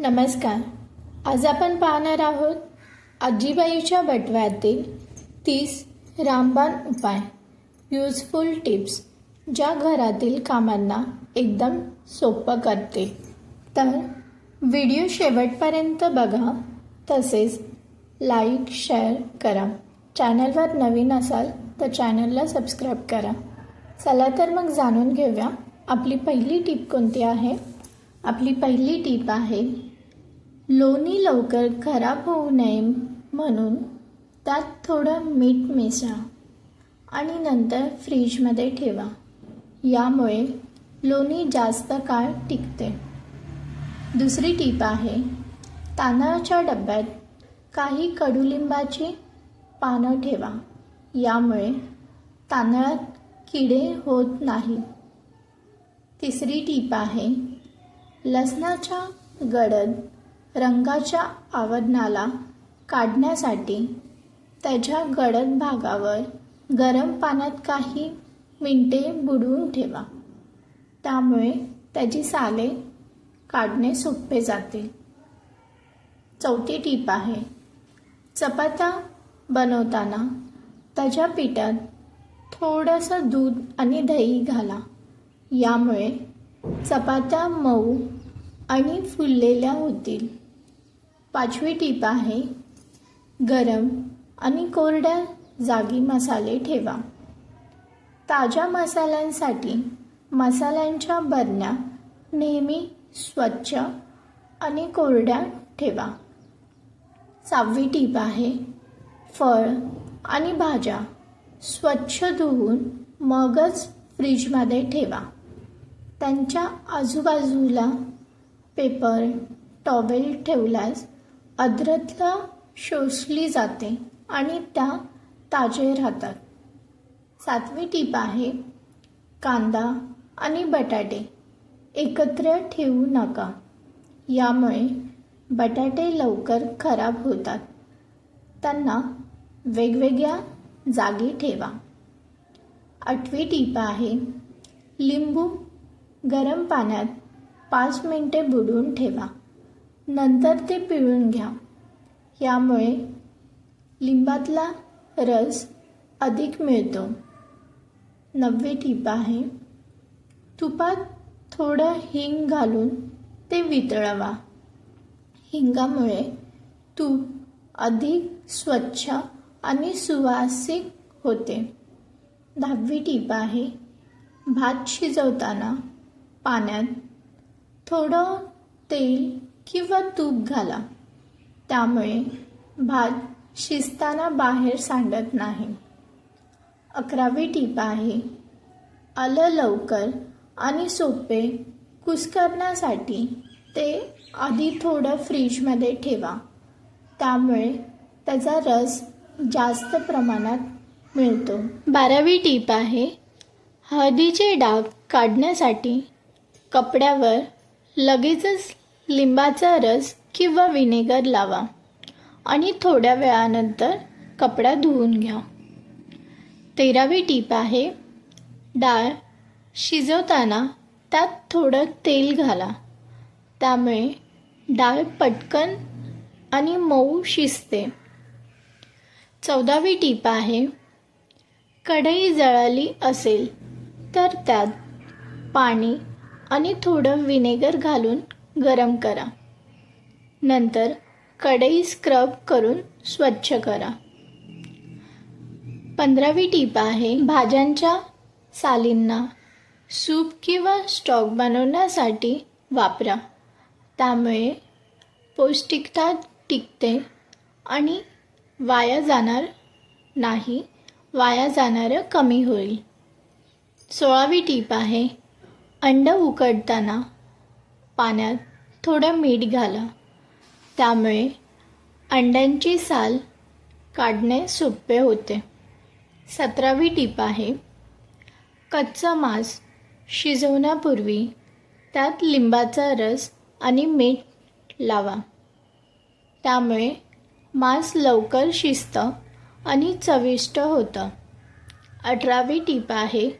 नमस्कार. आज आपण पाहणार आहोत आजीबाईच्या बटव्यातील तीस रामबाण उपाय. युजफुल टिप्स ज्या घरातील कामांना एकदम सोपं करते. तर व्हिडिओ शेवटपर्यंत बघा. तसेच लाईक शेअर करा. चॅनलवर नवीन असाल तर चॅनलला सबस्क्राईब करा. चला तर मग जाणून घेऊया. आपली पहिली टीप कोणती आहे? आपली पहिली टीप आहे लोणी लवकर खराब होऊ नये म्हणून त्यात थोडं मीठ मिसळा आणि नंतर फ्रीजमध्ये ठेवा. यामुळे लोणी जास्त काळ टिकते. दुसरी टीप आहे तांदळाच्या डब्यात काही कडुलिंबाची पानं ठेवा. यामुळे तांदळात किडे होत नाही. तिसरी टीप आहे लसणाच्या गडद रंगाच्या आवरणाला काढण्यासाठी त्याच्या गडद भागावर गरम पाण्यात काही मिनटे बुडवून ठेवा. त्यामुळे त्याची साले काढणे सोपे जाते चौथी टीप आहे चपात्या बनवताना त्याच्या पिठात थोडंसं दूध आणि दही घाला. यामुळे चपात्या मऊ आणि फुललेल्या होतील. पाचवी टीप आहे गरम आणि कोरड्या जागी मसाले ठेवा. ताज्या मसाल्यांसाठी मसाल्यांच्या बरण्या नेहमी स्वच्छ आणि कोरड्या ठेवा. सहावी टीप आहे फळ आणि भाज्या स्वच्छ धुवून मगच फ्रीजमध्ये ठेवा. त्यांच्या आजूबाजूला पेपर टॉवेल ठेवल्यास अद्रता शोषली जाते आणि त्या ताजे राहतात. सातवी टीप आहे कांदा आणि बटाटे एकत्र ठेवू नका. यामुळे बटाटे लवकर खराब होतात. त्यांना वेगवेगळ्या जागी ठेवा. आठवी टीप आहे लिंबू गरम पाण्यात पाच मिनटे बुडवून ठेवा. नंतर ते पिळून घ्या. यामुळे लिंबातला रस अधिक मिळतो. नववी टीप आहे तुपात थोडं हिंग घालून ते वितळवा. हिंगामुळे तूप अधिक स्वच्छ आणि सुवासिक होते. दहावी टीप आहे भात शिजवताना पाण्यात थोडं तेल किंवा तूप घाला. त्यामुळे भात शिजताना बाहेर सांडत नाही. अकरावी टीप आहे आलं लवकर आणि सोपे कुस्करण्यासाठी ते आधी थोडं फ्रीजमध्ये ठेवा. त्यामुळे त्याचा रस जास्त प्रमाणात मिळतो. बारावी टीप आहे हळदीचे डाग काढण्यासाठी कपड्यावर लगेचच लिंबाचा रस किंवा विनेगर लावा आणि थोड्या वेळानंतर कपडा धुवून घ्या. तेरावी टीप आहे डाळ शिजवताना त्यात थोडं तेल घाला. त्यामुळे डाळ पटकन आणि मऊ शिजते. चौदावी टीप आहे कढई जळाली असेल तर त्यात पाणी आणि थोडं विनेगर घालून गरम करा. नंतर कढई स्क्रब करून स्वच्छ करा. पंधरावी टीप आहे भाज्यांच्या सालींना सूप किंवा स्टॉक बनवण्यासाठी वापरा. त्यामुळे पौष्टिकता टिकते आणि वाया जाणार नाही वाया जाणारं कमी होईल. सोळावी टीप आहे अंड उकडताना पाण्यात थोडं मीठ घाला. त्यामुळे अंड्यांची साल काढणे सोपे होते. सतरावी टीप आहे कच्चा मांस शिजवण्यापूर्वी त्यात लिंबाचा रस आणि मीठ लावा. त्यामुळे मांस लवकर शिजतं आणि चविष्ट होतं. अठरावी टीप आहे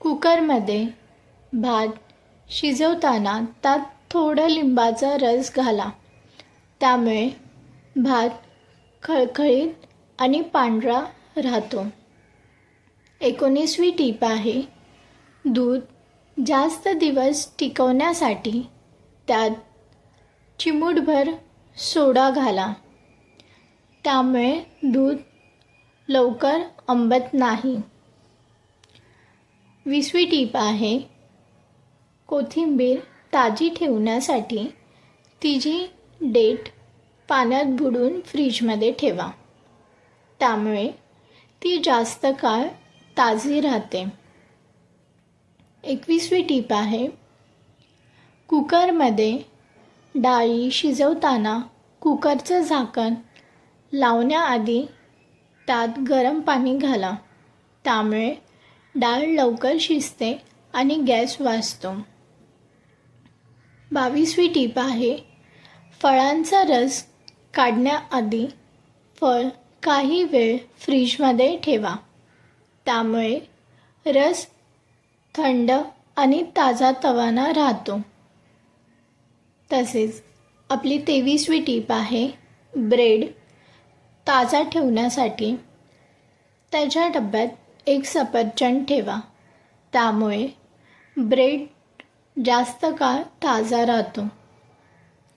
कुकरमध्ये भात शिजवताना त्यात थोडं लिंबाचा रस घाला. त्यामुळे भात खळखळीत आणि पांढरा राहतो. एकोणीसवी टीप आहे दूध जास्त दिवस टिकवण्यासाठी त्यात चिमूटभर सोडा घाला. त्यामुळे दूध लवकर आंबत नाही. विसवी टीप आहे कोथिंबीर ताजी ठेवण्यासाठी तिची डेट पाण्यात बुडून फ्रीजमध्ये ठेवा. त्यामुळे ती जास्त काळ ताजी राहते. एकवीसवी टीप आहे कुकरमध्ये डाळी शिजवताना कुकरचं झाकण लावण्याआधी त्यात गरम पाणी घाला. त्यामुळे डाळ लवकर शिजते आणि गॅस वाचतो. बावीसवी टीप आहे. फळांचा रस काढण्याआधी फळ काही वेळ फ्रीजमध्ये ठेवा. त्यामुळे रस थंड आणि ताजा तवाना राहतो. तसेच आपली तेवीसवी टीप आहे ब्रेड ताजा ठेवण्यासाठी. त्याच्या डब्यात एक सफरचंद ठेवा. त्यामुळे ब्रेड जास्त काळ ताजा राहतो.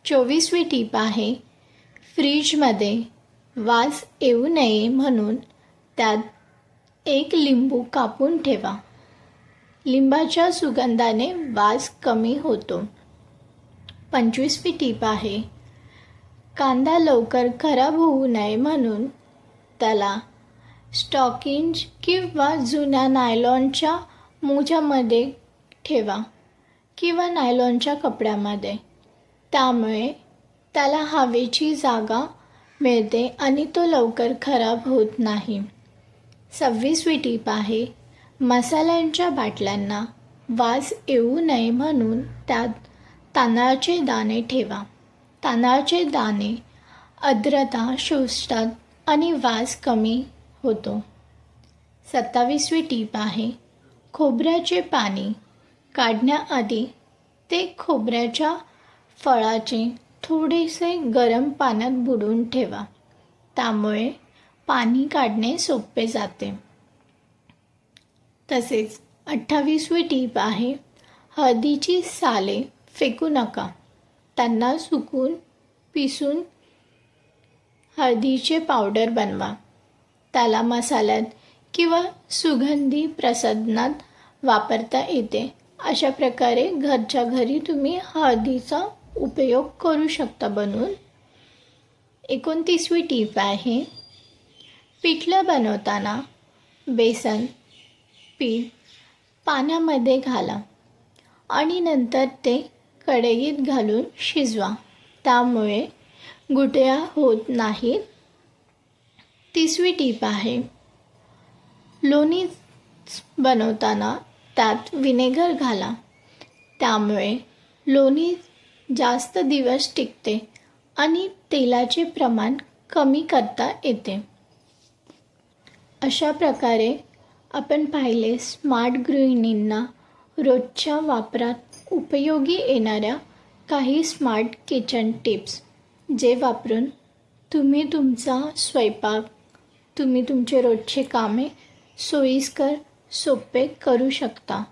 चोवीसवी टीप आहे फ्रीजमध्ये वास येऊ नये म्हणून त्यात एक लिंबू कापून ठेवा. लिंबाच्या सुगंधाने वास कमी होतो. पंचवीसवी टीप आहे कांदा लवकर खराब होऊ नये म्हणून त्याला स्टॉकिंज किंवा जुन्या नायलॉनच्या मोजामध्ये ठेवा. किंवा नायलॉनच्या कपड्यामध्ये. त्यामुळे त्याला हवेची जागा मिळते आणि तो लवकर खराब होत नाही. सव्वीसवी टीप आहे मसाल्यांच्या बाटल्यांना वास येऊ नये म्हणून त्यात तांदळाचे दाणे ठेवा. तांदळाचे दाणे आर्द्रता शोषतात आणि वास कमी होतो. सत्तावीसवी टीप आहे खोबऱ्याचे पाणी काढण्याआधी ते खोबऱ्याच्या फळाचे थोडेसे गरम पाण्यात बुडवून ठेवा. त्यामुळे पाणी काढणे सोपे जाते. तसेच अठ्ठावीसवी टीप आहे हळदीची साले फेकू नका. त्यांना सुकून पिसून हळदीचे पावडर बनवा. त्याला मसाल्यात किंवा सुगंधी प्रसाधनात वापरता येते. अशा प्रकारे घरच्या घरी तुम्ही हळदीचा उपयोग करू शकता बनवून. एकोणतीसवी टीप आहे पिठलं बनवताना बेसन पीठ पाण्यामध्ये घाला आणि नंतर ते कढईत घालून शिजवा. त्यामुळे गुटळ्या होत नाहीत. तिसवी टीप आहे लोणी बनवताना त्यात विनेगर घाला. त्यामुळे लोणी जास्त दिवस टिकते आणि तेलाचे प्रमाण कमी करता येते. अशा प्रकारे आपण पाहिले स्मार्ट गृहिणींना रोजच्या वापरात उपयोगी येणाऱ्या काही स्मार्ट किचन टिप्स जे वापरून तुम्ही तुमचा स्वयंपाक तुम्ही तुमचे रोजचे कामे सोयीस्कर सोपे करू शकता.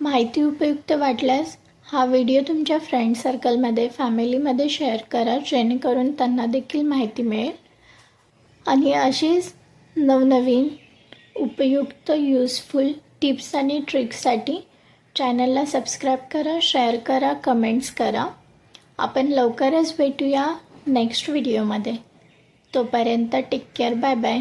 माहिती उपयुक्त वाटल्यास हा व्हिडिओ तुमच्या फ्रेंड सर्कलमध्ये फॅमिलीमध्ये शेअर करा जेणेकरून त्यांना देखील माहिती मिळेल. आणि अशीच नवनवीन उपयुक्त यूजफुल टिप्स आणि ट्रिक्ससाठी चॅनलला सबस्क्राईब करा शेअर करा कमेंट्स करा. आपण लवकरच भेटूया नेक्स्ट व्हिडिओमध्ये तोपर्यंत टेक केअर बाय बाय